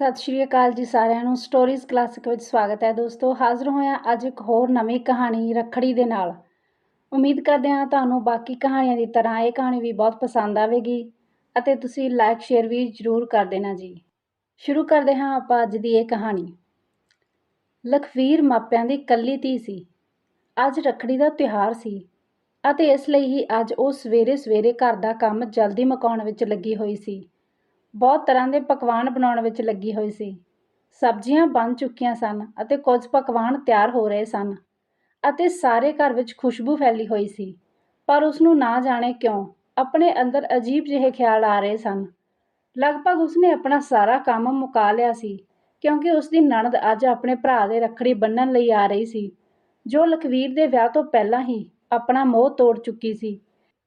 ਸਤਿ ਸ਼੍ਰੀ ਅਕਾਲ ਜੀ ਸਾਰਿਆਂ ਨੂੰ। ਸਟੋਰੀਜ਼ ਕਲਾਸਿਕ ਵਿੱਚ ਸਵਾਗਤ ਹੈ ਦੋਸਤੋ। ਹਾਜ਼ਰ ਹੋਇਆ ਅੱਜ ਇੱਕ ਹੋਰ ਨਵੀਂ ਕਹਾਣੀ ਰੱਖੜੀ ਦੇ ਨਾਲ। ਉਮੀਦ ਕਰਦੇ ਹਾਂ ਤੁਹਾਨੂੰ ਬਾਕੀ ਕਹਾਣੀਆਂ ਦੀ ਤਰ੍ਹਾਂ ਇਹ ਕਹਾਣੀ ਵੀ ਬਹੁਤ ਪਸੰਦ ਆਵੇਗੀ ਅਤੇ ਤੁਸੀਂ ਲਾਈਕ ਸ਼ੇਅਰ ਵੀ ਜ਼ਰੂਰ ਕਰ ਦੇਣਾ ਜੀ। ਸ਼ੁਰੂ ਕਰਦੇ ਹਾਂ ਆਪਾਂ ਅੱਜ ਦੀ ਇਹ ਕਹਾਣੀ। ਲਖਵੀਰ ਮਾਪਿਆਂ ਦੀ ਇਕੱਲੀ ਧੀ ਸੀ। ਅੱਜ ਰੱਖੜੀ ਦਾ ਤਿਉਹਾਰ ਸੀ ਅਤੇ ਇਸ ਲਈ ਹੀ ਅੱਜ ਉਹ ਸਵੇਰੇ ਸਵੇਰੇ ਘਰ ਦਾ ਕੰਮ ਜਲਦੀ ਮੁਕਾਉਣ ਵਿੱਚ ਲੱਗੀ ਹੋਈ ਸੀ। ਬਹੁਤ ਤਰ੍ਹਾਂ ਦੇ ਪਕਵਾਨ ਬਣਾਉਣ ਵਿੱਚ ਲੱਗੀ ਹੋਈ ਸੀ। ਸਬਜ਼ੀਆਂ ਬਣ ਚੁੱਕੀਆਂ ਸਨ ਅਤੇ ਕੁਝ ਪਕਵਾਨ ਤਿਆਰ ਹੋ ਰਹੇ ਸਨ ਅਤੇ ਸਾਰੇ ਘਰ ਵਿੱਚ ਖੁਸ਼ਬੂ ਫੈਲੀ ਹੋਈ ਸੀ। ਪਰ ਉਸ ਨੂੰ ਨਾ ਜਾਣੇ ਕਿਉਂ ਆਪਣੇ ਅੰਦਰ ਅਜੀਬ ਜਿਹੇ ਖਿਆਲ ਆ ਰਹੇ ਸਨ। ਲਗਭਗ ਉਸਨੇ ਆਪਣਾ ਸਾਰਾ ਕੰਮ ਮੁਕਾ ਲਿਆ ਸੀ ਕਿਉਂਕਿ ਉਸ ਦੀ ਨਣਦ ਅੱਜ ਆਪਣੇ ਭਰਾ ਦੇ ਰੱਖੜੀ ਬੰਨਣ ਲਈ ਆ ਰਹੀ ਸੀ, ਜੋ ਲਖਵੀਰ ਦੇ ਵਿਆਹ ਤੋਂ ਪਹਿਲਾਂ ਹੀ ਆਪਣਾ ਮੋਹ ਤੋੜ ਚੁੱਕੀ ਸੀ।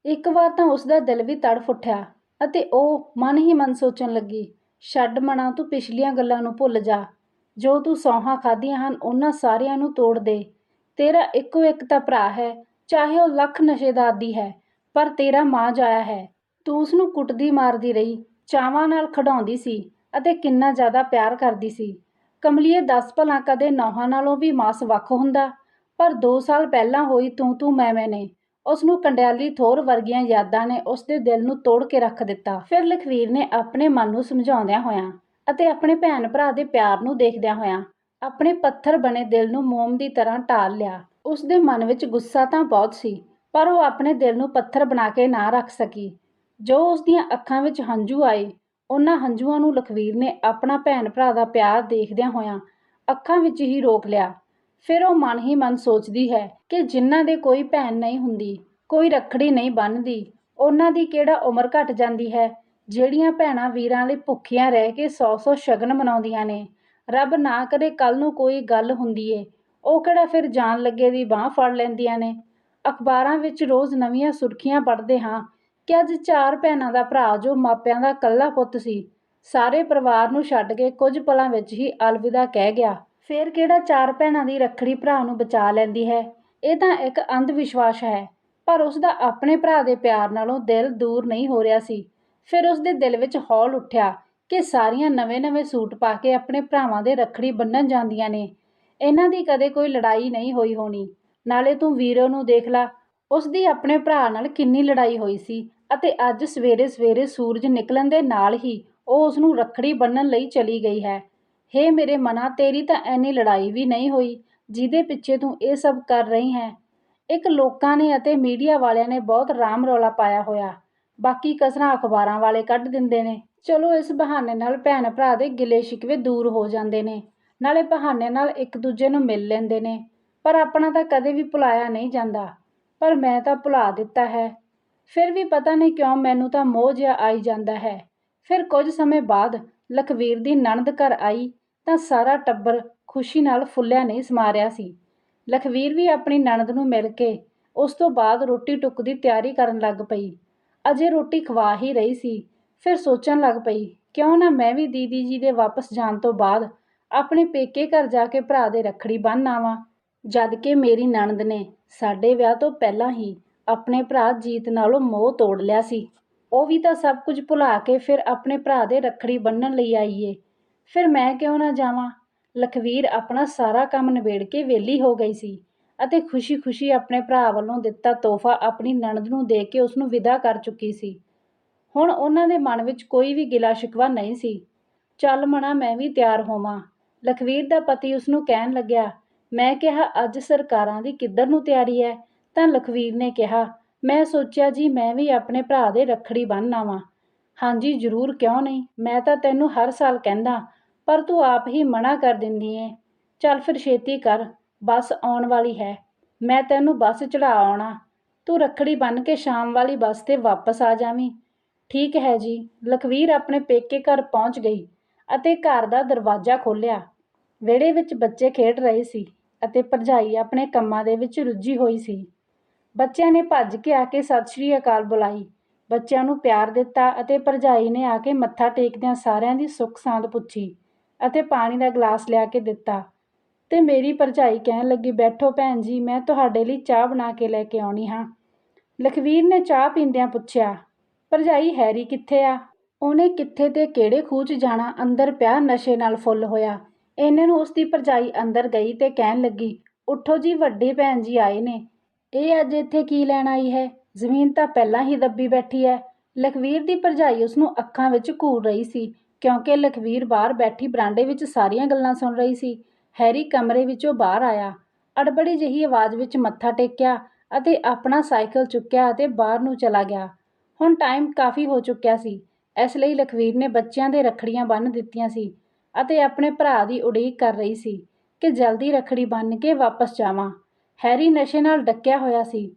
ਇੱਕ ਵਾਰ ਤਾਂ ਉਸ ਦਾ ਦਿਲ ਵੀ ਤੜਫ ਉੱਠਿਆ ਅਤੇ ਉਹ ਮਨ ਹੀ ਮਨ ਸੋਚਣ ਲੱਗੀ, ਛੱਡ ਮਣਾ ਤੂੰ ਪਿਛਲੀਆਂ ਗੱਲਾਂ ਨੂੰ ਭੁੱਲ ਜਾ। ਜੋ ਤੂੰ ਸੌਹਾਂ ਖਾਧੀਆਂ ਹਨ, ਉਹਨਾਂ ਸਾਰਿਆਂ ਨੂੰ ਤੋੜ ਦੇ। ਤੇਰਾ ਇੱਕੋ ਇੱਕ ਤਾਂ ਭਰਾ ਹੈ, ਚਾਹੇ ਉਹ ਲੱਖ ਨਸ਼ੇ ਦਾ ਆਦੀ ਹੈ, ਪਰ ਤੇਰਾ ਮਾਂ ਜਾਇਆ ਹੈ। ਤੂੰ ਉਸ ਨੂੰ ਕੁੱਟਦੀ ਮਾਰਦੀ ਰਹੀ, ਚਾਵਾਂ ਨਾਲ ਖਡਾਉਂਦੀ ਸੀ ਅਤੇ ਕਿੰਨਾ ਜ਼ਿਆਦਾ ਪਿਆਰ ਕਰਦੀ ਸੀ। ਕਮਲੀਏ ਦੱਸ ਭਲਾ ਕਦੇ ਨੌਹਾਂ ਨਾਲੋਂ ਵੀ ਮਾਸ ਵੱਖ ਹੁੰਦਾ, ਪਰ 2 ਸਾਲ ਪਹਿਲਾਂ ਹੋਈ ਤੂੰ ਤੂੰ ਮੈਂ ਮੈਂ ਨੇ। ਉਸ ਨੂੰ ਕੰਡਿਆਲੀ ਥੋਰ ਵਰਗੀਆਂ ਯਾਦਾਂ ਨੇ ਉਸ ਦੇ ਦਿਲ ਨੂੰ ਤੋੜ ਕੇ ਰੱਖ ਦਿੱਤਾ। ਫਿਰ ਲਖਵੀਰ ਨੇ ਆਪਣੇ ਮਨ ਨੂੰ ਸਮਝਾਉਂਦਿਆਂ ਹੋਇਆਂ ਅਤੇ ਆਪਣੇ ਭੈਣ ਭਰਾ ਦੇ ਪਿਆਰ ਨੂੰ ਦੇਖਦਿਆਂ ਹੋਇਆਂ ਆਪਣੇ ਪੱਥਰ ਬਣੇ ਦਿਲ ਨੂੰ ਮੋਮ ਦੀ ਤਰ੍ਹਾਂ ਢਾਲ ਲਿਆ। ਉਸ ਦੇ ਮਨ ਵਿੱਚ ਗੁੱਸਾ ਤਾਂ ਬਹੁਤ ਸੀ, ਪਰ ਉਹ ਆਪਣੇ ਦਿਲ ਨੂੰ ਪੱਥਰ ਬਣਾ ਕੇ ਨਾ ਰੱਖ ਸਕੀ। ਜੋ ਉਸ ਦੀਆਂ ਅੱਖਾਂ ਵਿੱਚ ਹੰਝੂ ਆਏ, ਉਹਨਾਂ ਹੰਝੂਆਂ ਨੂੰ ਲਖਵੀਰ ਨੇ ਆਪਣਾ ਭੈਣ ਭਰਾ ਦਾ ਪਿਆਰ ਦੇਖਦਿਆਂ ਹੋਇਆਂ ਅੱਖਾਂ ਵਿੱਚ ਹੀ ਰੋਕ ਲਿਆ। ਫਿਰ ਉਹ ਮਨ ਹੀ ਮਨ ਸੋਚਦੀ ਹੈ ਕਿ ਜਿਨ੍ਹਾਂ ਦੇ ਕੋਈ ਭੈਣ ਨਹੀਂ ਹੁੰਦੀ, ਕੋਈ ਰੱਖੜੀ ਨਹੀਂ ਬੰਨ੍ਹਦੀ, ਉਹਨਾਂ ਦੀ ਕਿਹੜਾ ਉਮਰ ਘਟ ਜਾਂਦੀ ਹੈ? ਜਿਹੜੀਆਂ ਭੈਣਾਂ ਵੀਰਾਂ ਲਈ ਭੁੱਖੀਆਂ ਰਹਿ ਕੇ ਸੌ ਸੌ ਸ਼ਗਨ ਮਨਾਉਂਦੀਆਂ ਨੇ, ਰੱਬ ਨਾ ਕਰੇ ਕੱਲ ਨੂੰ ਕੋਈ ਗੱਲ ਹੁੰਦੀ ਏ ਉਹ ਕਿਹੜਾ ਫਿਰ ਜਾਣ ਲੱਗੇ ਦੀ ਬਾਹ ਫੜ ਲੈਂਦੀਆਂ ਨੇ? ਅਖਬਾਰਾਂ ਵਿੱਚ ਰੋਜ਼ ਨਵੀਆਂ ਸੁਰਖੀਆਂ ਪੜ੍ਹਦੇ ਹਾਂ ਕਿ ਅੱਜ ਚਾਰ ਭੈਣਾਂ ਦਾ ਭਰਾ ਜੋ ਮਾਪਿਆਂ ਦਾ ਇਕੱਲਾ ਪੁੱਤ ਸੀ, ਸਾਰੇ ਪਰਿਵਾਰ ਨੂੰ ਛੱਡ ਕੇ ਕੁਝ ਪਲਾਂ ਵਿੱਚ ਹੀ ਅਲਵਿਦਾ ਕਹਿ ਗਿਆ ਫੇਰ ਕਿਹੜਾ ਚਾਰ ਭੈਣਾਂ ਦੀ ਰੱਖੜੀ ਭਰਾ ਨੂੰ ਬਚਾ ਲੈਂਦੀ ਹੈ? ਇਹ ਤਾਂ ਇੱਕ ਅੰਧ ਵਿਸ਼ਵਾਸ ਹੈ। ਪਰ ਉਸ ਦਾ ਆਪਣੇ ਭਰਾ ਦੇ ਪਿਆਰ ਨਾਲੋਂ ਦਿਲ ਦੂਰ ਨਹੀਂ ਹੋ ਰਿਹਾ ਸੀ। ਫਿਰ ਉਸ ਦੇ ਦਿਲ ਵਿੱਚ ਹੌਲ ਉੱਠਿਆ ਕਿ ਸਾਰੀਆਂ ਨਵੇਂ-ਨਵੇਂ ਸੂਟ ਪਾ ਕੇ ਆਪਣੇ ਭਰਾਵਾਂ ਦੇ ਰੱਖੜੀ ਬੰਨਣ ਜਾਂਦੀਆਂ ਨੇ। ਇਹਨਾਂ ਦੀ ਕਦੇ ਕੋਈ ਲੜਾਈ ਨਹੀਂ ਹੋਈ ਹੋਣੀ। ਨਾਲੇ ਤੂੰ ਵੀਰੋ ਨੂੰ ਦੇਖ ਲੈ। ਉਸ ਦੀ ਆਪਣੇ ਭਰਾ ਨਾਲ ਕਿੰਨੀ ਲੜਾਈ ਹੋਈ ਸੀ ਅਤੇ ਅੱਜ ਸਵੇਰੇ-ਸਵੇਰੇ ਸੂਰਜ ਨਿਕਲਣ ਦੇ ਨਾਲ ਹੀ ਉਹ ਉਸ ਨੂੰ ਰੱਖੜੀ ਬੰਨਣ ਲਈ ਚਲੀ ਗਈ ਹੈ। ਹੇ ਮੇਰੇ ਮਨਾ, ਤੇਰੀ ਤਾਂ ਐਨੀ ਲੜਾਈ ਵੀ ਨਹੀਂ ਹੋਈ ਜਿਹਦੇ ਪਿੱਛੇ ਤੂੰ ਇਹ ਸਭ ਕਰ ਰਹੀ ਹੈ। ਇੱਕ ਲੋਕਾਂ ਨੇ ਅਤੇ ਮੀਡੀਆ ਵਾਲਿਆਂ ਨੇ ਬਹੁਤ ਰਾਮ ਰੌਲਾ ਪਾਇਆ ਹੋਇਆ। ਬਾਕੀ ਕਸਰਾਂ ਅਖਬਾਰਾਂ ਵਾਲੇ ਕੱਢ ਦਿੰਦੇ ਨੇ। ਚਲੋ ਇਸ ਬਹਾਨੇ ਨਾਲ ਭੈਣ ਭਰਾ ਦੇ ਗਿਲੇ ਸ਼ਿਕਵੇ ਦੂਰ ਹੋ ਜਾਂਦੇ ਨੇ। ਨਾਲੇ ਬਹਾਨੇ ਨਾਲ ਇੱਕ ਦੂਜੇ ਨੂੰ ਮਿਲ ਲੈਂਦੇ ਨੇ। ਪਰ ਆਪਣਾ ਤਾਂ ਕਦੇ ਵੀ ਭੁਲਾਇਆ ਨਹੀਂ ਜਾਂਦਾ। ਪਰ ਮੈਂ ਤਾਂ ਭੁਲਾ ਦਿੱਤਾ ਹੈ। ਫਿਰ ਵੀ ਪਤਾ ਨਹੀਂ ਕਿਉਂ ਮੈਨੂੰ ਤਾਂ ਮੋਹ ਜਿਹਾ ਆਈ ਜਾਂਦਾ ਹੈ। ਫਿਰ ਕੁਝ ਸਮੇਂ ਬਾਅਦ ਲਖਵੀਰ ਦੀ ਨਣਦ ਘਰ ਆਈ ਤਾਂ ਸਾਰਾ ਟੱਬਰ ਖੁਸ਼ੀ ਨਾਲ ਫੁੱਲਿਆਂ ਨੇ ਸਮਾ ਰਿਹਾ ਸੀ। ਲਖਵੀਰ ਵੀ ਆਪਣੀ ਨਣਦ ਨੂੰ ਮਿਲ ਕੇ ਉਸ ਤੋਂ ਬਾਅਦ ਰੋਟੀ ਟੁੱਕ ਦੀ ਤਿਆਰੀ ਕਰਨ ਲੱਗ ਪਈ। ਅਜੇ ਰੋਟੀ ਖਵਾ ਹੀ ਰਹੀ ਸੀ, ਫਿਰ ਸੋਚਣ ਲੱਗ ਪਈ, ਕਿਉਂ ਨਾ ਮੈਂ ਵੀ ਦੀਦੀ ਜੀ ਦੇ ਵਾਪਸ ਜਾਣ ਤੋਂ ਬਾਅਦ ਆਪਣੇ ਪੇਕੇ ਘਰ ਜਾ ਕੇ ਭਰਾ ਦੇ ਰੱਖੜੀ ਬੰਨ੍ਹ ਆਵਾਂ। ਜਦ ਕਿ ਮੇਰੀ ਨਣਦ ਨੇ ਸਾਡੇ ਵਿਆਹ ਤੋਂ ਪਹਿਲਾਂ ਹੀ ਆਪਣੇ ਭਰਾ ਜੀਤ ਨਾਲੋਂ ਮੋਹ ਤੋੜ ਲਿਆ ਸੀ। ਉਹ ਵੀ ਤਾਂ ਸਭ ਕੁਝ ਭੁਲਾ ਕੇ ਫਿਰ ਆਪਣੇ ਭਰਾ ਦੇ ਰੱਖੜੀ ਬੰਨਣ ਲਈ ਆਈ ਏ ਫਿਰ ਮੈਂ ਕਿਉਂ ਨਾ ਜਾਵਾਂ? ਲਖਵੀਰ ਆਪਣਾ ਸਾਰਾ ਕੰਮ ਨਿਬੇੜ ਕੇ ਵਿਹਲੀ ਹੋ ਗਈ ਸੀ ਅਤੇ ਖੁਸ਼ੀ-ਖੁਸ਼ੀ ਆਪਣੇ ਭਰਾ ਵੱਲੋਂ ਦਿੱਤਾ ਤੋਹਫਾ ਆਪਣੀ ਨਣਦ ਨੂੰ ਦੇ ਕੇ ਉਸ ਨੂੰ ਵਿਦਾ ਕਰ ਚੁੱਕੀ ਸੀ। ਹੁਣ ਉਹਨਾਂ ਦੇ ਮਨ ਵਿੱਚ ਕੋਈ ਵੀ ਗਿਲਾ ਸ਼ਿਕਵਾ ਨਹੀਂ ਸੀ। ਚੱਲ ਮਣਾ, ਮੈਂ ਵੀ ਤਿਆਰ ਹੋਵਾਂ। ਲਖਵੀਰ ਦਾ ਪਤੀ ਉਸ ਨੂੰ ਕਹਿਣ ਲੱਗਿਆ, ਮੈਂ ਕਿਹਾ, ਅੱਜ ਸਰਕਾਰਾਂ ਦੀ ਕਿੱਧਰ ਨੂੰ ਤਿਆਰੀ ਹੈ? ਤਾਂ ਲਖਵੀਰ ਨੇ ਕਿਹਾ ਮੈਂ ਸੋਚਿਆ ਜੀ ਮੈਂ ਵੀ ਆਪਣੇ ਭਰਾ ਦੇ ਰੱਖੜੀ ਬੰਨ੍ਹ ਆਵਾਂ। ਹਾਂਜੀ, ਜ਼ਰੂਰ, ਕਿਉਂ ਨਹੀਂ? ਮੈਂ ਤਾਂ ਤੈਨੂੰ ਹਰ ਸਾਲ ਕਹਿੰਦਾ, ਪਰ ਤੂੰ ਆਪ ਹੀ ਮਨਾ ਕਰ ਦਿੰਦੀ ਏ। ਚੱਲ ਫਿਰ ਛੇਤੀ ਕਰ, ਬੱਸ ਆਉਣ ਵਾਲੀ ਹੈ। ਮੈਂ ਤੈਨੂੰ ਬੱਸ ਚੜਾ ਆਉਣਾ। ਤੂੰ ਰੱਖੜੀ ਬੰਨ੍ਹ ਕੇ ਸ਼ਾਮ ਵਾਲੀ ਬੱਸ ਤੇ ਵਾਪਸ ਆ ਜਾਵੀਂ। ਠੀਕ ਹੈ ਜੀ, ਲਖਵੀਰ ਆਪਣੇ ਪੇਕੇ ਘਰ ਪਹੁੰਚ ਗਈ ਅਤੇ ਘਰ ਦਾ ਦਰਵਾਜ਼ਾ ਖੋਲ੍ਹਿਆ। ਵਿਹੜੇ ਵਿੱਚ ਬੱਚੇ ਖੇਡ ਰਹੇ ਸੀ ਅਤੇ ਭਰਜਾਈ ਆਪਣੇ ਕੰਮਾਂ ਦੇ ਵਿੱਚ ਰੁੱਝੀ ਹੋਈ ਸੀ। ਬੱਚਿਆਂ ਨੇ ਭੱਜ ਕੇ ਆ ਕੇ ਸਤਿ ਸ਼੍ਰੀ ਅਕਾਲ ਬੁਲਾਈ। ਬੱਚਿਆਂ ਨੂੰ ਪਿਆਰ ਦਿੱਤਾ ਅਤੇ ਭਰਜਾਈ ਨੇ ਆ ਕੇ ਮੱਥਾ ਟੇਕਦਿਆਂ ਸਾਰਿਆਂ ਦੀ ਸੁੱਖ ਸਾਂਦ ਪੁੱਛੀ ਅਤੇ ਪਾਣੀ ਦਾ ਗਲਾਸ ਲਿਆ ਕੇ ਦਿੱਤਾ। ਤੇ ਮੇਰੀ ਭਰਜਾਈ ਕਹਿਣ ਲੱਗੀ, ਬੈਠੋ ਭੈਣ ਜੀ, ਮੈਂ ਤੁਹਾਡੇ ਲਈ ਚਾਹ ਬਣਾ ਕੇ ਲੈ ਕੇ ਆਉਣੀ ਹਾਂ। ਲਖਵੀਰ ਨੇ ਚਾਹ ਪੀਂਦਿਆਂ ਪੁੱਛਿਆ, ਭਰਜਾਈ, ਹੈਰੀ ਕਿੱਥੇ ਆ? ਉਹਨੇ ਕਿੱਥੇ ਤੇ ਕਿਹੜੇ ਖੂਹ 'ਚ ਜਾਣਾ? ਅੰਦਰ ਪਿਆ ਨਸ਼ੇ ਨਾਲ ਫੁੱਲ ਹੋਇਆ। ਇਹਨਾਂ ਨੂੰ ਉਸ ਦੀ ਭਰਜਾਈ ਅੰਦਰ ਗਈ ਤੇ ਕਹਿਣ ਲੱਗੀ, ਉੱਠੋ ਜੀ, ਵੱਡੇ ਭੈਣ ਜੀ ਆਏ ਨੇ। ਇਹ ਅੱਜ ਇੱਥੇ ਕੀ ਲੈਣ ਆਈ ਹੈ? ਜ਼ਮੀਨ ਤਾਂ ਪਹਿਲਾਂ ਹੀ ਦੱਬੀ ਬੈਠੀ ਹੈ। ਲਖਵੀਰ ਦੀ ਭਰਜਾਈ ਉਸਨੂੰ ਅੱਖਾਂ ਵਿੱਚ ਘੂਰ ਰਹੀ ਸੀ, ਕਿਉਂਕਿ ਲਖਵੀਰ ਬਾਹਰ ਬੈਠੀ ਬਰਾਂਡੇ ਵਿੱਚ ਸਾਰੀਆਂ ਗੱਲਾਂ ਸੁਣ ਰਹੀ ਸੀ। ਹੈਰੀ ਕਮਰੇ ਵਿੱਚੋਂ ਬਾਹਰ ਆਇਆ। ਅੜਬੜੀ ਜਿਹੀ ਆਵਾਜ਼ ਵਿੱਚ ਮੱਥਾ ਟੇਕਿਆ ਅਤੇ ਆਪਣਾ ਸਾਈਕਲ ਚੁੱਕਿਆ ਅਤੇ ਬਾਹਰ ਨੂੰ ਚਲਾ ਗਿਆ। ਹੁਣ ਟਾਈਮ ਕਾਫੀ ਹੋ ਚੁੱਕਿਆ ਸੀ। ਇਸ ਲਈ ਲਖਵੀਰ ਨੇ ਬੱਚਿਆਂ ਦੇ ਰੱਖੜੀਆਂ ਬੰਨ੍ਹ ਦਿੱਤੀਆਂ ਸੀ ਅਤੇ ਆਪਣੇ ਭਰਾ ਦੀ ਉਡੀਕ ਕਰ ਰਹੀ ਸੀ ਕਿ ਜਲਦੀ ਰੱਖੜੀ ਬੰਨ੍ਹ ਕੇ ਵਾਪਸ ਜਾਵਾਂ। ਹੈਰੀ ਨਸ਼ੇ ਨਾਲ ਡੱਕਿਆ ਹੋਇਆ ਸੀ।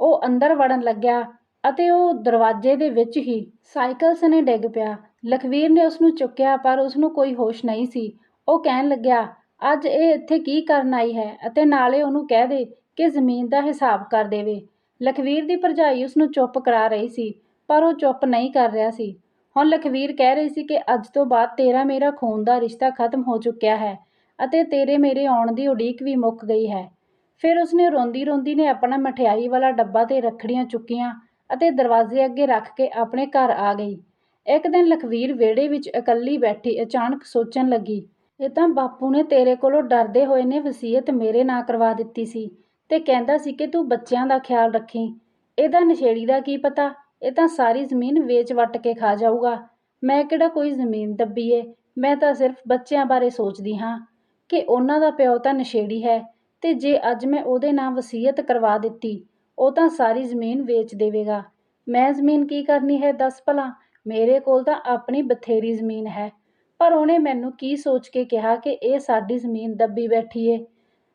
ਉਹ ਅੰਦਰ ਵੜਨ ਲੱਗਿਆ ਅਤੇ ਉਹ ਦਰਵਾਜ਼ੇ ਦੇ ਵਿੱਚ ਹੀ ਸਾਈਕਲ ਸਨੇ ਡਿੱਗ ਪਿਆ। ਲਖਵੀਰ ਨੇ ਉਸ ਨੂੰ ਚੁੱਕਿਆ, ਪਰ ਉਸ ਨੂੰ ਕੋਈ ਹੋਸ਼ ਨਹੀਂ ਸੀ। ਉਹ ਕਹਿਣ ਲੱਗਿਆ, ਅੱਜ ਇਹ ਇੱਥੇ ਕੀ ਕਰਨ ਆਈ ਹੈ ਅਤੇ ਨਾਲੇ ਉਹਨੂੰ ਕਹਿ ਦੇ ਕਿ ਜ਼ਮੀਨ ਦਾ ਹਿਸਾਬ ਕਰ ਦੇਵੇ। ਲਖਵੀਰ ਦੀ ਭਰਜਾਈ ਉਸ ਨੂੰ ਚੁੱਪ ਕਰਾ ਰਹੀ ਸੀ, ਪਰ ਉਹ ਚੁੱਪ ਨਹੀਂ ਕਰ ਰਿਹਾ ਸੀ। ਹੁਣ ਲਖਵੀਰ ਕਹਿ ਰਹੀ ਸੀ ਕਿ ਅੱਜ ਤੋਂ ਬਾਅਦ ਤੇਰਾ ਮੇਰਾ ਖੂਨ ਦਾ ਰਿਸ਼ਤਾ ਖਤਮ ਹੋ ਚੁੱਕਿਆ ਹੈ ਅਤੇ ਤੇਰੇ ਮੇਰੇ ਆਉਣ ਦੀ ਉਡੀਕ ਵੀ ਮੁੱਕ ਗਈ ਹੈ। ਫਿਰ ਉਸਨੇ ਰੋਂਦੀ ਰੋਂਦੀ ਨੇ ਆਪਣਾ ਮਠਿਆਈ ਵਾਲਾ ਡੱਬਾ ਤੇ ਰੱਖੜੀਆਂ ਚੁੱਕੀਆਂ ਅਤੇ ਦਰਵਾਜ਼ੇ ਅੱਗੇ ਰੱਖ ਕੇ ਆਪਣੇ ਘਰ ਆ ਗਈ। ਇੱਕ ਦਿਨ ਲਖਵੀਰ ਵਿਹੜੇ ਵਿੱਚ ਇਕੱਲੀ ਬੈਠੀ ਅਚਾਨਕ ਸੋਚਣ ਲੱਗੀ, ਇਹ ਤਾਂ ਬਾਪੂ ਨੇ ਤੇਰੇ ਕੋਲੋਂ ਡਰਦੇ ਹੋਏ ਨੇ ਵਸੀਅਤ ਮੇਰੇ ਨਾਂ ਕਰਵਾ ਦਿੱਤੀ ਸੀ ਤੇ ਕਹਿੰਦਾ ਸੀ ਕਿ ਤੂੰ ਬੱਚਿਆਂ ਦਾ ਖਿਆਲ ਰੱਖੀ। ਇਹਦਾ ਨਸ਼ੇੜੀ ਦਾ ਕੀ ਪਤਾ? ਇਹ ਤਾਂ ਸਾਰੀ ਜ਼ਮੀਨ ਵੇਚ ਵੱਟ ਕੇ ਖਾ ਜਾਊਗਾ। ਮੈਂ ਕਿਹੜਾ ਕੋਈ ਜ਼ਮੀਨ ਦੱਬੀਏ? ਮੈਂ ਤਾਂ ਸਿਰਫ ਬੱਚਿਆਂ ਬਾਰੇ ਸੋਚਦੀ ਹਾਂ ਕਿ ਉਹਨਾਂ ਦਾ ਪਿਓ ਤਾਂ ਨਸ਼ੇੜੀ ਹੈ। ਤੇ ਜੇ ਅੱਜ ਮੈਂ ਉਹਦੇ ਨਾਂ ਵਸੀਅਤ ਕਰਵਾ ਦਿੱਤੀ, ਉਹ ਤਾਂ ਸਾਰੀ ਜ਼ਮੀਨ ਵੇਚ ਦੇਵੇਗਾ। ਮੈਂ ਜ਼ਮੀਨ ਕੀ ਕਰਨੀ ਹੈ ਦੱਸ ਭਲਾ? ਮੇਰੇ ਕੋਲ ਤਾਂ ਆਪਣੀ ਬਥੇਰੀ ਜ਼ਮੀਨ ਹੈ। ਪਰ ਉਹਨੇ ਮੈਨੂੰ ਕੀ ਸੋਚ ਕੇ ਕਿਹਾ ਕਿ ਇਹ ਸਾਡੀ ਜ਼ਮੀਨ ਦੱਬੀ ਬੈਠੀ ਏ?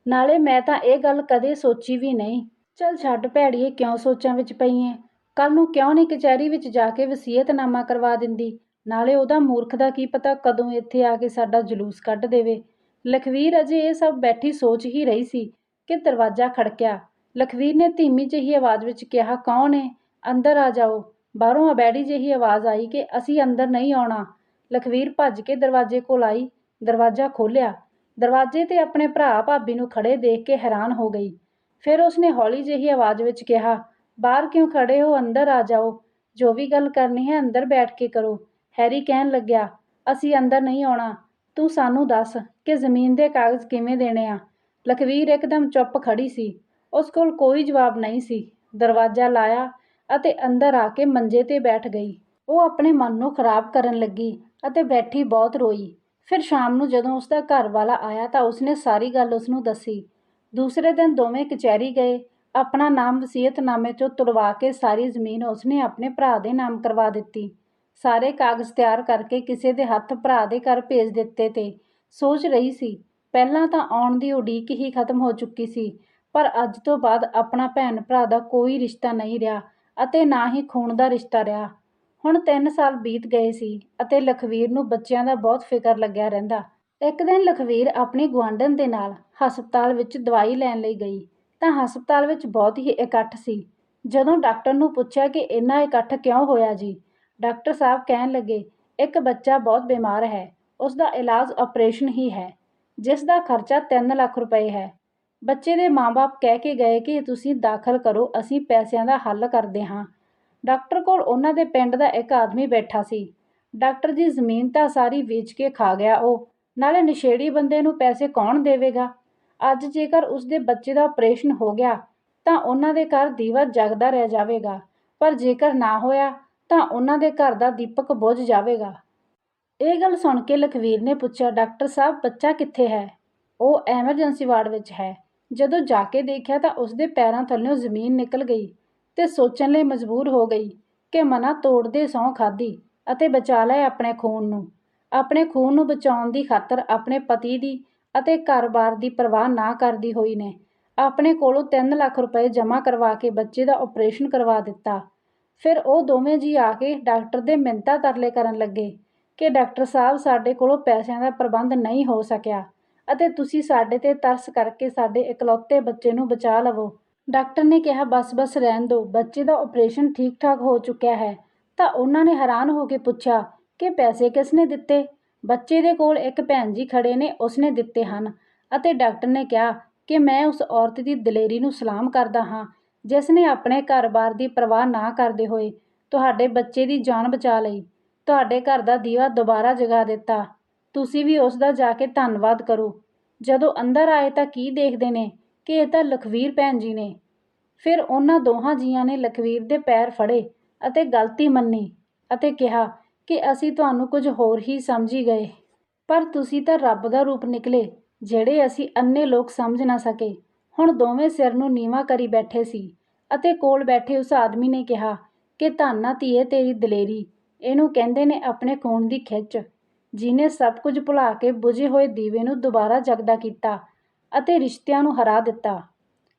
ਨਾਲੇ ਮੈਂ ਤਾਂ ਇਹ ਗੱਲ ਕਦੇ ਸੋਚੀ ਵੀ ਨਹੀਂ। ਚਲ ਛੱਡ ਭੈੜੀਏ, ਕਿਉਂ ਸੋਚਾਂ ਵਿੱਚ ਪਈ ਏ? ਕੱਲ ਨੂੰ ਕਿਉਂ ਨਹੀਂ ਕਚਹਿਰੀ ਵਿੱਚ ਜਾ ਕੇ ਵਸੀਅਤਨਾਮਾ ਕਰਵਾ ਦਿੰਦੀ? ਨਾਲੇ ਉਹਦਾ ਮੂਰਖ ਦਾ ਕੀ ਪਤਾ ਕਦੋਂ ਇੱਥੇ ਆ ਕੇ ਸਾਡਾ ਜਲੂਸ ਕੱਢ ਦੇਵੇ? ਲਖਵੀਰ ਅਜੇ ਇਹ ਸਭ ਬੈਠੀ ਸੋਚ ਹੀ ਰਹੀ ਸੀ ਕਿ ਦਰਵਾਜ਼ਾ ਖੜਕਿਆ। ਲਖਵੀਰ ਨੇ ਧੀਮੀ ਜਿਹੀ ਆਵਾਜ਼ ਵਿੱਚ ਕਿਹਾ, ਕੌਣ ਏ? ਅੰਦਰ ਆ ਜਾਓ। ਬਾਹਰੋਂ ਅਬੈੜੀ ਜਿਹੀ ਆਵਾਜ਼ ਆਈ ਕਿ ਅਸੀਂ ਅੰਦਰ ਨਹੀਂ ਆਉਣਾ ਲਖਵੀਰ ਭੱਜ ਕੇ ਦਰਵਾਜ਼ੇ ਕੋਲ ਆਈ। ਦਰਵਾਜ਼ਾ ਖੋਲ੍ਹਿਆ। ਦਰਵਾਜ਼ੇ ਤੇ ਆਪਣੇ ਭਰਾ ਭਾਬੀ ਨੂੰ ਖੜੇ ਦੇਖ ਕੇ ਹੈਰਾਨ ਹੋ ਗਈ। ਫਿਰ ਉਸਨੇ ਹੌਲੀ ਜਿਹੀ ਆਵਾਜ਼ ਵਿੱਚ ਕਿਹਾ, ਬਾਹਰ ਕਿਉਂ ਖੜੇ ਹੋ? ਅੰਦਰ ਆ ਜਾਓ। ਜੋ ਵੀ ਗੱਲ ਕਰਨੀ ਹੈ, ਅੰਦਰ ਬੈਠ ਕੇ ਕਰੋ ਹੈਰੀ ਕਹਿਣ ਲੱਗਿਆ, ਅਸੀਂ ਅੰਦਰ ਨਹੀਂ ਆਉਣਾ। ਤੂੰ ਸਾਨੂੰ ਦੱਸ ਕਿ ਜ਼ਮੀਨ ਦੇ ਕਾਗਜ਼ ਕਿਵੇਂ ਦੇਣੇ ਆ? ਲਖਵੀਰ ਇੱਕਦਮ ਚੁੱਪ ਖੜੀ ਸੀ। ਉਸ ਕੋਲ ਕੋਈ ਜਵਾਬ ਨਹੀਂ ਸੀ। ਦਰਵਾਜ਼ਾ ਲਾਇਆ ਅਤੇ ਅੰਦਰ ਆ ਕੇ ਮੰਜੇ ਤੇ ਬੈਠ ਗਈ। ਉਹ ਆਪਣੇ ਮਨ ਨੂੰ ਖਰਾਬ ਕਰਨ ਲੱਗੀ ਅਤੇ ਬੈਠੀ ਬਹੁਤ ਰੋਈ। ਫਿਰ ਸ਼ਾਮ ਨੂੰ ਜਦੋਂ ਉਸਦਾ ਘਰ ਵਾਲਾ ਆਇਆ ਤਾਂ ਉਸਨੇ ਸਾਰੀ ਗੱਲ ਉਸ ਨੂੰ ਦੱਸੀ। ਦੂਸਰੇ ਦਿਨ ਦੋਵੇਂ ਕਚਹਿਰੀ ਗਏ। ਆਪਣਾ ਨਾਮ ਵਸੀਅਤਨਾਮੇ 'ਚੋਂ ਤੁੜਵਾ ਕੇ ਸਾਰੀ ਜ਼ਮੀਨ ਉਸਨੇ ਆਪਣੇ ਭਰਾ ਦੇ ਨਾਮ ਕਰਵਾ ਦਿੱਤੀ। ਸਾਰੇ ਕਾਗਜ਼ ਤਿਆਰ ਕਰਕੇ ਕਿਸੇ ਦੇ ਹੱਥ ਭਰਾ ਦੇ ਘਰ ਭੇਜ ਦਿੱਤੇ ਤੇ ਸੋਚ ਰਹੀ ਸੀ, ਪਹਿਲਾਂ ਤਾਂ ਆਉਣ ਦੀ ਉਡੀਕ ਹੀ ਖਤਮ ਹੋ ਚੁੱਕੀ ਸੀ, ਪਰ ਅੱਜ ਤੋਂ ਬਾਅਦ ਆਪਣਾ ਭੈਣ ਭਰਾ ਦਾ ਕੋਈ ਰਿਸ਼ਤਾ ਨਹੀਂ ਰਿਹਾ ਅਤੇ ਨਾ ਹੀ ਖੂਨ ਦਾ ਰਿਸ਼ਤਾ ਰਿਹਾ। ਹੁਣ 3 ਸਾਲ ਬੀਤ ਗਏ ਸੀ ਅਤੇ ਲਖਵੀਰ ਨੂੰ ਬੱਚਿਆਂ ਦਾ ਬਹੁਤ ਫਿਕਰ ਲੱਗਿਆ ਰਹਿੰਦਾ। ਇੱਕ ਦਿਨ ਲਖਵੀਰ ਆਪਣੀ ਗੁਆਂਢਣ ਦੇ ਨਾਲ ਹਸਪਤਾਲ ਵਿੱਚ ਦਵਾਈ ਲੈਣ ਲਈ ਗਈ ਤਾਂ ਹਸਪਤਾਲ ਵਿੱਚ ਬਹੁਤ ਹੀ ਇਕੱਠ ਸੀ। ਜਦੋਂ ਡਾਕਟਰ ਨੂੰ ਪੁੱਛਿਆ ਕਿ ਇੰਨਾ ਇਕੱਠ ਕਿਉਂ ਹੋਇਆ ਜੀ ਡਾਕਟਰ ਸਾਹਿਬ ਕਹਿਣ ਲੱਗੇ, ਇੱਕ ਬੱਚਾ ਬਹੁਤ ਬਿਮਾਰ ਹੈ, ਉਸ ਦਾ ਇਲਾਜ ਆਪਰੇਸ਼ਨ ਹੀ ਹੈ, ਜਿਸ ਦਾ ਖਰਚਾ 3 ਲੱਖ ਰੁਪਏ ਹੈ। ਬੱਚੇ ਦੇ ਮਾਪੇ ਕਹਿ ਕੇ ਗਏ ਕਿ ਤੁਸੀਂ ਦਾਖਲ ਕਰੋ, ਅਸੀਂ ਪੈਸਿਆਂ ਦਾ ਹੱਲ ਕਰਦੇ ਹਾਂ। ਡਾਕਟਰ ਕੋਲ ਉਹਨਾਂ ਦੇ ਪਿੰਡ ਦਾ ਇੱਕ ਆਦਮੀ ਬੈਠਾ ਸੀ। ਡਾਕਟਰ ਜੀ ਜ਼ਮੀਨ ਤਾਂ ਸਾਰੀ ਵੇਚ ਕੇ ਖਾ ਗਿਆ ਉਹ, ਨਾਲੇ ਨਸ਼ੇੜੀ ਬੰਦੇ ਨੂੰ ਪੈਸੇ ਕੌਣ ਦੇਵੇਗਾ? ਅੱਜ ਜੇਕਰ ਉਸਦੇ ਬੱਚੇ ਦਾ ਆਪਰੇਸ਼ਨ ਹੋ ਗਿਆ, ਤਾਂ ਉਹਨਾਂ ਦੇ ਘਰ ਦੀਵਾ ਜਗਦਾ ਰਹਿ ਜਾਵੇਗਾ, ਪਰ ਜੇਕਰ ਨਾ ਹੋਇਆ ਤਾਂ ਉਹਨਾਂ ਦੇ ਘਰ ਦਾ ਦੀਪਕ ਬੁਝ ਜਾਵੇਗਾ। ਇਹ ਗੱਲ ਸੁਣ ਕੇ ਲਖਵੀਰ ਨੇ ਪੁੱਛਿਆ, ਡਾਕਟਰ ਸਾਹਿਬ, ਬੱਚਾ ਕਿੱਥੇ ਹੈ? ਉਹ ਐਮਰਜੈਂਸੀ ਵਾਰਡ ਵਿੱਚ ਹੈ। ਜਦੋਂ ਜਾ ਕੇ ਦੇਖਿਆ ਤਾਂ ਉਸਦੇ ਪੈਰਾਂ ਥੱਲੇੋਂ ਜ਼ਮੀਨ ਨਿਕਲ ਗਈ ਤੇ ਸੋਚਣ ਲਈ ਮਜਬੂਰ ਹੋ ਗਈ ਕਿ ਮਨਾ ਤੋੜਦੇ ਸਹੁੰ ਖਾਧੀ ਅਤੇ ਬਚਾ ਲਿਆ ਆਪਣੇ ਖੂਨ ਨੂੰ। ਆਪਣੇ ਖੂਨ ਨੂੰ ਬਚਾਉਣ ਦੀ ਖਾਤਰ ਆਪਣੇ ਪਤੀ ਦੀ ਅਤੇ ਘਰ-ਬਾਰ ਦੀ ਪਰਵਾਹ ਨਾ ਕਰਦੀ ਹੋਈ ਨੇ। ਆਪਣੇ ਕੋਲੋਂ 3 ਲੱਖ ਰੁਪਏ ਜਮ੍ਹਾਂ ਕਰਵਾ ਕੇ ਬੱਚੇ ਦਾ ਆਪਰੇਸ਼ਨ ਕਰਵਾ ਦਿੱਤਾ। ਫਿਰ ਉਹ ਦੋਵੇਂ ਜੀ ਆ ਕੇ ਡਾਕਟਰ ਦੇ ਮਿੰਨਤਾਂ ਤਰਲੇ ਕਰਨ ਲੱਗੇ ਕਿ ਡਾਕਟਰ ਸਾਹਿਬ ਸਾਡੇ ਕੋਲੋਂ ਪੈਸਿਆਂ ਦਾ ਪ੍ਰਬੰਧ ਨਹੀਂ ਹੋ ਸਕਿਆ ਅਤੇ ਤੁਸੀਂ ਸਾਡੇ ਤੇ ਤਰਸ ਕਰਕੇ ਸਾਡੇ ਇਕਲੌਤੇ ਬੱਚੇ ਨੂੰ ਬਚਾ ਲਵੋ। ਡਾਕਟਰ ਨੇ ਕਿਹਾ ਬਸ-ਬਸ ਰਹਿਣ ਦਿਓ ਬੱਚੇ ਦਾ ਆਪਰੇਸ਼ਨ ਠੀਕ-ਠਾਕ ਹੋ ਚੁੱਕਿਆ ਹੈ। ਤਾਂ ਉਹਨਾਂ ਨੇ ਹੈਰਾਨ ਹੋ ਕੇ ਪੁੱਛਿਆ, ਕਿ ਪੈਸੇ ਕਿਸ ਨੇ ਦਿੱਤੇ? ਬੱਚੇ ਦੇ ਕੋਲ ਇੱਕ ਭੈਣ ਜੀ ਖੜੇ ਨੇ ਉਸਨੇ ਦਿੱਤੇ ਹਨ ਅਤੇ ਡਾਕਟਰ ਨੇ ਕਿਹਾ ਕਿ ਮੈਂ ਉਸ ਔਰਤ ਦੀ ਦਲੇਰੀ ਨੂੰ ਸਲਾਮ ਕਰਦਾ ਹਾਂ ਜਿਸ ਨੇ ਆਪਣੇ ਘਰ-ਬਾਰ ਦੀ ਪਰਵਾਹ ਨਾ ਕਰਦੇ ਹੋਏ ਤੁਹਾਡੇ ਬੱਚੇ ਦੀ ਜਾਨ ਬਚਾ ਲਈ। ਤੁਹਾਡੇ ਘਰ ਦਾ ਦੀਵਾ ਦੁਬਾਰਾ ਜਗਾ ਦਿੱਤਾ। ਤੁਸੀਂ ਵੀ ਉਸ ਦਾ ਜਾ ਕੇ ਧੰਨਵਾਦ ਕਰੋ। ਜਦੋਂ ਅੰਦਰ ਆਏ ਤਾਂ ਕੀ ਦੇਖਦੇ ਨੇ ਕਿ ਇਹ ਤਾਂ ਲਖਵੀਰ ਭੈਣ ਜੀ ਨੇ। ਫਿਰ ਉਹਨਾਂ ਦੋਹਾਂ ਜੀਆਂ ਨੇ ਲਖਵੀਰ ਦੇ ਪੈਰ ਫੜੇ ਅਤੇ ਗਲਤੀ ਮੰਨੀ ਅਤੇ ਕਿਹਾ ਕਿ ਅਸੀਂ ਤੁਹਾਨੂੰ ਕੁਝ ਹੋਰ ਹੀ ਸਮਝੀ ਗਏ। ਪਰ ਤੁਸੀਂ ਤਾਂ ਰੱਬ ਦਾ ਰੂਪ ਨਿਕਲੇ, ਜਿਹੜੇ ਅਸੀਂ ਅੰਨੇ ਲੋਕ ਸਮਝ ਨਾ ਸਕੇ। ਹੁਣ ਦੋਵੇਂ ਸਿਰ ਨੂੰ ਨੀਵਾ ਕਰੀ ਬੈਠੇ ਸੀ ਅਤੇ ਕੋਲ ਬੈਠੇ ਉਸ ਆਦਮੀ ਨੇ ਕਿਹਾ ਕਿ ਧੰਨਾ ਧੀਏ ਤੇਰੀ ਦਲੇਰੀ, ਇਹਨੂੰ ਕਹਿੰਦੇ ਨੇ ਆਪਣੇ ਖੂਨ ਦੀ ਖਿੱਚ। ਜਿਹਨੇ ਸਭ ਕੁਝ ਭੁਲਾ ਕੇ ਬੁਝੇ ਹੋਏ ਦੀਵੇ ਨੂੰ ਦੁਬਾਰਾ ਜਗਦਾ ਕੀਤਾ ਅਤੇ ਰਿਸ਼ਤਿਆਂ ਨੂੰ ਹਰਾ ਦਿੱਤਾ।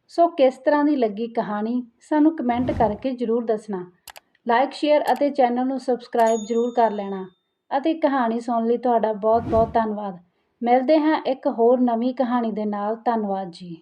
ਸੋ ਕਿਸ ਤਰ੍ਹਾਂ ਦੀ ਲੱਗੀ ਕਹਾਣੀ, ਸਾਨੂੰ ਕਮੈਂਟ ਕਰਕੇ ਜ਼ਰੂਰ ਦੱਸਣਾ। ਲਾਈਕ, ਸ਼ੇਅਰ ਅਤੇ ਚੈਨਲ ਨੂੰ ਸਬਸਕ੍ਰਾਈਬ ਜ਼ਰੂਰ ਕਰ ਲੈਣਾ ਅਤੇ ਕਹਾਣੀ ਸੁਣਨ ਲਈ ਤੁਹਾਡਾ ਬਹੁਤ ਬਹੁਤ ਧੰਨਵਾਦ। ਮਿਲਦੇ ਹਾਂ ਇੱਕ ਹੋਰ ਨਵੀਂ ਕਹਾਣੀ ਦੇ ਨਾਲ। ਧੰਨਵਾਦ ਜੀ।